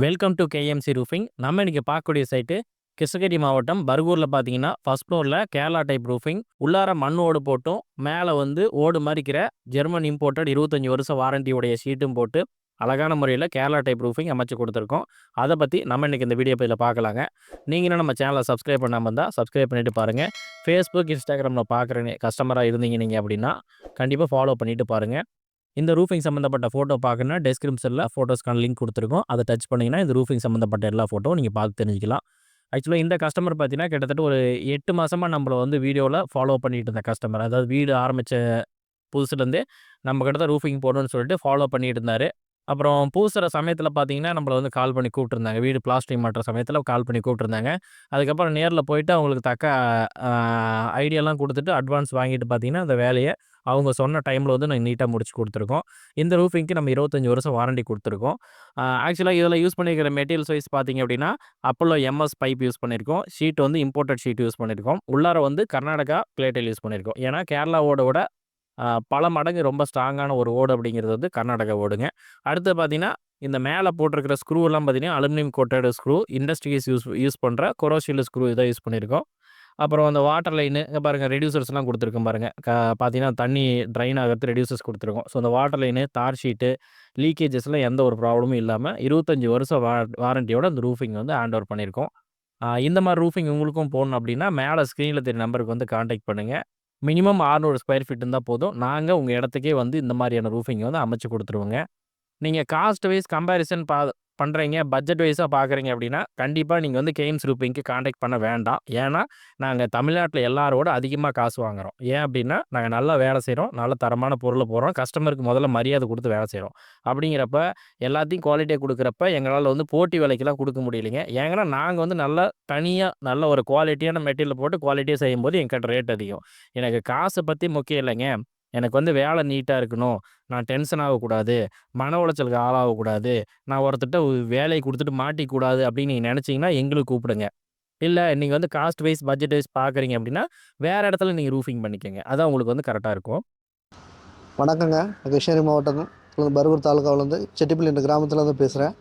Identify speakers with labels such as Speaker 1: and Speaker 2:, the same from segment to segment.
Speaker 1: Welcome to KMC roofing நம்ம இன்னைக்கு பார்க்கக்கூடிய சைட்டு கிருஷ்ணகிரி மாவட்டம் பர்கூரில் பார்த்தீங்கன்னா ஃபர்ஸ்ட் ஃப்ளோரில் கேரளா டைப் ரூஃபிங் உள்ளார மண் ஓடு போட்டும் மேலே வந்து ஓடு மறிக்கிற ஜெர்மன் இம்போர்ட்டட் இருபத்தஞ்சி வருஷம் வாரண்டியுடைய ஷீட்டும் போட்டு அழகான முறையில் கேரளா டைப் ரூஃபிங் அமைச்சு கொடுத்துருக்கோம். அதை பற்றி நம்ம இன்றைக்கி இந்த வீடியோ பதில் பார்க்கலாங்க. நீங்களும் நம்ம சேனலை சப்ஸ்கிரைப் பண்ணாமல் இருந்தால் சப்ஸ்கிரைப் பண்ணிவிட்டு பாருங்கள் ஃபேஸ்புக் இன்ஸ்டாகிராமில் பார்க்குற கஸ்டமராக இருந்தீங்க நீங்கள் அப்படின்னா கண்டிப்பாக ஃபாலோ பண்ணிவிட்டு பாருங்கள் இந்த ரூஃபிங் சம்மந்தப்பட்ட ஃபோட்டோ பார்க்கணுன்னா டெஸ்கிரிப்ஷனில் ஃபோட்டோஸ்க்கான லிங்க் கொடுத்துருக்கோம். அதை டச் பண்ணிங்கன்னா இந்த ரூஃபிங் சம்மந்தப்பட்ட எல்லா ஃபோட்டோ நீங்கள் பார்த்து தெரிஞ்சுக்கலாம். ஆக்சுவலாக இந்த கஸ்டமர் பார்த்தீங்கன்னா கிட்டத்தட்ட ஒரு எட்டு மாதமாக நம்மளை வந்து வீடியோவில் ஃபாலோ பண்ணிகிட்டு இருந்த கஸ்டமர் அதாவது வீடு ஆரம்பித்த புதுசுலேருந்தே நம்ம கிட்ட தான் ரூஃபிங் போடணும்னு சொல்லிட்டு ஃபாலோ பண்ணிட்டு இருந்தார். அப்புறம் பூசுகிற சமயத்தில் பார்த்தீங்கன்னா நம்மளை வந்து கால் பண்ணி கூப்பிட்டுருந்தாங்க வீடு பிளாஸ்டிக் மாட்டுற சமயத்தில் கால் பண்ணி கூப்பிட்டுருந்தாங்க அதுக்கப்புறம் நேரில் போயிட்டு அவங்களுக்கு தக்க ஐடியாலாம் கொடுத்துட்டு அட்வான்ஸ் வாங்கிட்டு பார்த்தீங்கன்னா அந்த வேலையை அவங்க சொன்ன டைமில் வந்து நாங்கள் நீட்டாக முடிச்சு கொடுத்துருக்கோம். இந்த ரூஃபிங்க்கு நம்ம இருபத்தஞ்சி வருஷம் வாரண்டி கொடுத்துருக்கோம். ஆக்சுவலாக இதில் யூஸ் பண்ணியிருக்கிற மெட்டீரியல்ஸ் வைஸ் பார்த்தீங்க அப்படின்னா அப்போலோ எம்எஸ் பைப் யூஸ் பண்ணியிருக்கோம் ஷீட் வந்து இம்போர்ட்டட் ஷீட் யூஸ் பண்ணியிருக்கோம் உள்ளார வந்து கர்நாடகா பிளேட்டில் யூஸ் பண்ணியிருக்கோம் ஏன்னா கேரளாவோட விட பல மடங்கு ரொம்ப ஸ்ட்ராங்கான ஒரு ஓடு அப்படிங்கிறது வந்து கர்நாடகா ஓடுங்க. அடுத்து பார்த்தீங்கன்னா இந்த மேலே போட்டிருக்கிற ஸ்க்ரூவெல்லாம் பார்த்தீங்கன்னா aluminium coated screw industries use use பண்ணுற கொரோஷியல் ஸ்க்ரூ இதை யூஸ் பண்ணியிருக்கோம். அப்புறம் அந்த வாட்டர் லைனு இங்கே பாருங்கள் ரெடியூசர்ஸ்லாம் கொடுத்துருக்கோம் பாருங்கள் க பார்த்தீங்கன்னா தண்ணி ட்ரைன் ஆகிறது ரெடியூசர்ஸ் கொடுத்துருக்கோம். ஸோ அந்த வாட்டர் லைனு தார் ஷீட்டு லீக்கேஜஸ்லாம் எந்த ஒரு ப்ராப்ளமும் இல்லாமல் இருபத்தஞ்சி வருஷம் வா வாரண்டியோட அந்த ரூஃபிங் வந்து ஹேண்ட் ஓவர் பண்ணியிருக்கோம். இந்த மாதிரி ரூஃபிங் உங்களுக்கும் போகணும் அப்படின்னா மேலே ஸ்க்ரீனில் தெரிய நம்பருக்கு வந்து காண்டாக்ட் பண்ணுங்கள் மினிமம் ஆறுநூறு ஸ்கொயர் ஃபீட் இருந்தால் போதும். நாங்கள் உங்கள் இடத்துக்கே வந்து இந்த மாதிரியான ரூஃபிங்கை வந்து அமைச்சு கொடுத்துருவோங்க. நீங்கள் காஸ்ட் வைஸ் கம்பேரிசன் பா பண்ணுறீங்க பட்ஜெட் வைஸாக பார்க்குறீங்க அப்படின்னா கண்டிப்பாக நீங்கள் வந்து கேம்ஸ் ரூப்பிங்க்கு காண்டாக்ட் பண்ண வேண்டாம். ஏன்னா நாங்கள் தமிழ்நாட்டில் எல்லாரோட அதிகமாக காசு வாங்குகிறோம் ஏன் அப்படின்னா நாங்கள் நல்லா வேலை செய்கிறோம் நல்ல தரமான பொருளை போகிறோம் கஸ்டமருக்கு முதல்ல மரியாதை கொடுத்து வேலை செய்கிறோம் அப்படிங்கிறப்ப எல்லாத்தையும் குவாலிட்டியாக கொடுக்குறப்ப எங்களால் வந்து போட்டி விலைக்கெல்லாம் கொடுக்க முடியலைங்க. ஏங்கன்னா நாங்கள் வந்து நல்லா தனியாக நல்ல ஒரு குவாலிட்டியான மெட்டீரியல் போட்டு குவாலிட்டியாக செய்யும்போது எங்கிட்ட ரேட் அதிகம். எனக்கு காசை பற்றி முக்கியம் இல்லைங்க. எனக்கு வந்து வேலை நீட்டாக இருக்கணும். நான் டென்ஷன் ஆகக்கூடாது. மன உளைச்சலுக்கு ஆளாகக்கூடாது. நான் ஒருத்தட்ட வேலையை கொடுத்துட்டு மாட்டிக்கூடாது அப்படின்னு நீங்கள் நினச்சிங்கன்னா எங்களுக்கு கூப்பிடுங்க. இல்லை நீங்கள் வந்து காஸ்ட் வைஸ் பட்ஜெட் வைஸ் பார்க்குறீங்க அப்படின்னா வேறு இடத்துல நீங்கள் ரூஃபிங் பண்ணிக்கோங்க. அதான் உங்களுக்கு வந்து கரெக்டாக இருக்கும்.
Speaker 2: வணக்கங்க. கிருஷ்ணகிரி மாவட்டம் பருவூர் தாலுக்காவிலேருந்து செட்டிப்பள்ளி என்ற கிராமத்துலேருந்து பேசுகிறேன்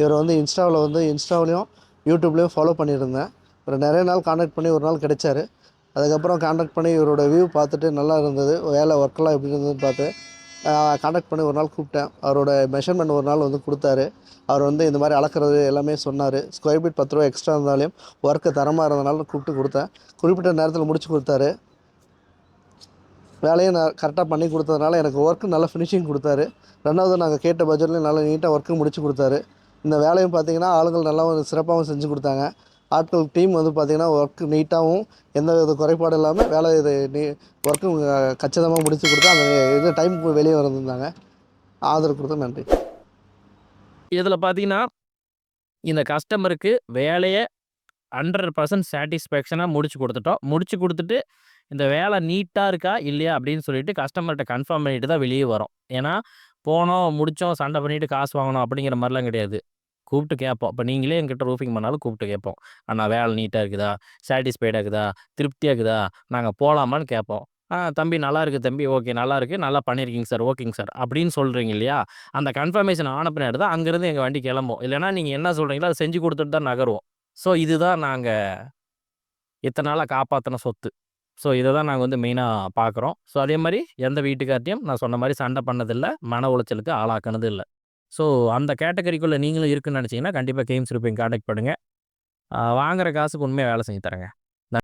Speaker 2: இவர் வந்து இன்ஸ்டாவில் வந்து இன்ஸ்டாவிலையும் யூடியூப்லேயும் ஃபாலோ பண்ணியிருந்தேன். ஒரு நிறைய நாள் காண்டாக்ட் பண்ணி ஒரு நாள் கிடைச்சாரு. அதுக்கப்புறம் காண்டாக்ட் பண்ணி இவரோட வியூ பார்த்துட்டு நல்லா இருந்தது. வேலை ஒர்க்கெல்லாம் எப்படி இருந்ததுன்னு பார்த்து காண்டாக்ட் பண்ணி ஒரு நாள் கூப்பிட்டேன். அவரோட மெஷர்மெண்ட் ஒரு நாள் வந்து கொடுத்தாரு. அவர் வந்து இந்த மாதிரி அளக்கிறது எல்லாமே சொன்னார். ஸ்கொயர் ஃபீட் பத்து ரூபா எக்ஸ்ட்ரா இருந்தாலும் ஒர்க்கு தரமாக இருந்தனால கூப்பிட்டு கொடுத்தேன். குறிப்பிட்ட நேரத்தில் முடிச்சு கொடுத்தாரு. வேலையை நான் கரெக்டாக பண்ணி கொடுத்ததுனால எனக்கு ஒர்க்கு நல்லா ஃபினிஷிங் கொடுத்தாரு. ரெண்டாவது நாங்கள் கேட்ட பட்ஜெட்லேயும் நல்லா நீட்டாக ஒர்க்கு முடிச்சு கொடுத்தாரு. இந்த வேலையும் பார்த்தீங்கன்னா ஆளுங்கள் நல்லா சிறப்பாகவும் செஞ்சு கொடுத்தாங்க. ஆட்கள் டீம் வந்து பார்த்திங்கன்னா ஒர்க்கு நீட்டாகவும் எந்த வித குறைபாடும் இல்லாமல் வேலை இது நீ ஒர்க்கும் கச்சிதமாக முடித்து கொடுத்து அந்த இது டைம் வெளியே வந்திருந்தாங்க. ஆதரவு கொடுத்த நன்றி.
Speaker 1: இதில் பார்த்தீங்கன்னா இந்த கஸ்டமருக்கு வேலையை ஹண்ட்ரட் பர்சன்ட் சாட்டிஸ்ஃபேக்ஷனாக முடிச்சு கொடுத்துட்டோம். முடிச்சு கொடுத்துட்டு இந்த வேலை நீட்டாக இருக்கா இல்லையா அப்படின்னு சொல்லிட்டு கஸ்டமர்கிட்ட கன்ஃபார்ம் பண்ணிட்டு தான் வெளியே வரோம். ஏன்னா போனோம் முடித்தோம் சண்டை பண்ணிவிட்டு காசு வாங்கணும் அப்படிங்கிற மாதிரிலாம் கிடையாது. கூப்பிட்டு கேட்போம். இப்போ நீங்களே எங்கிட்ட ரூஃபிங் பண்ணாலும் கூப்பிட்டு கேட்போம். அண்ணா வேலை நீட்டாக இருக்குதா? சாட்டிஸ்ஃபைடாக இருக்குதா? திருப்தியாக இருக்குதா? நாங்கள் போகலாமான்னு கேட்போம். ஆ தம்பி நல்லா இருக்குது தம்பி. ஓகே நல்லா இருக்குது நல்லா பண்ணியிருக்கீங்க சார். ஓகேங்க சார். அப்படின்னு சொல்கிறீங்க இல்லையா? அந்த கன்ஃபர்மேஷன் ஆன பின்னாடி தான் அங்கேருந்து எங்கள் வண்டி கிளம்பும். இல்லைனா நீங்கள் என்ன சொல்கிறீங்களோ அதை செஞ்சு கொடுத்துட்டு தான் நகருவோம். ஸோ இதுதான் நாங்கள் இத்தனை நாளாக காப்பாற்றின சொத்து. ஸோ இதை தான் நாங்கள் வந்து மெயினாக பார்க்குறோம். ஸோ அதே மாதிரி எந்த வீட்டுக்கார்ட்டையும் நான் சொன்ன மாதிரி சண்டை பண்ணதில்லை. மன உளைச்சலுக்கு ஆளாக்கினது இல்லை. ஸோ அந்த கேட்டகரிக்குள்ளே நீங்களும் இருக்குன்னு நினச்சிங்கன்னா கண்டிப்பாக கேம்ஸ் இருப்பீங்க. காண்டாக்ட் பண்ணுங்கள் வாங்குகிற காசுக்கு உண்மையாக வேலை செஞ்சு தரேங்க.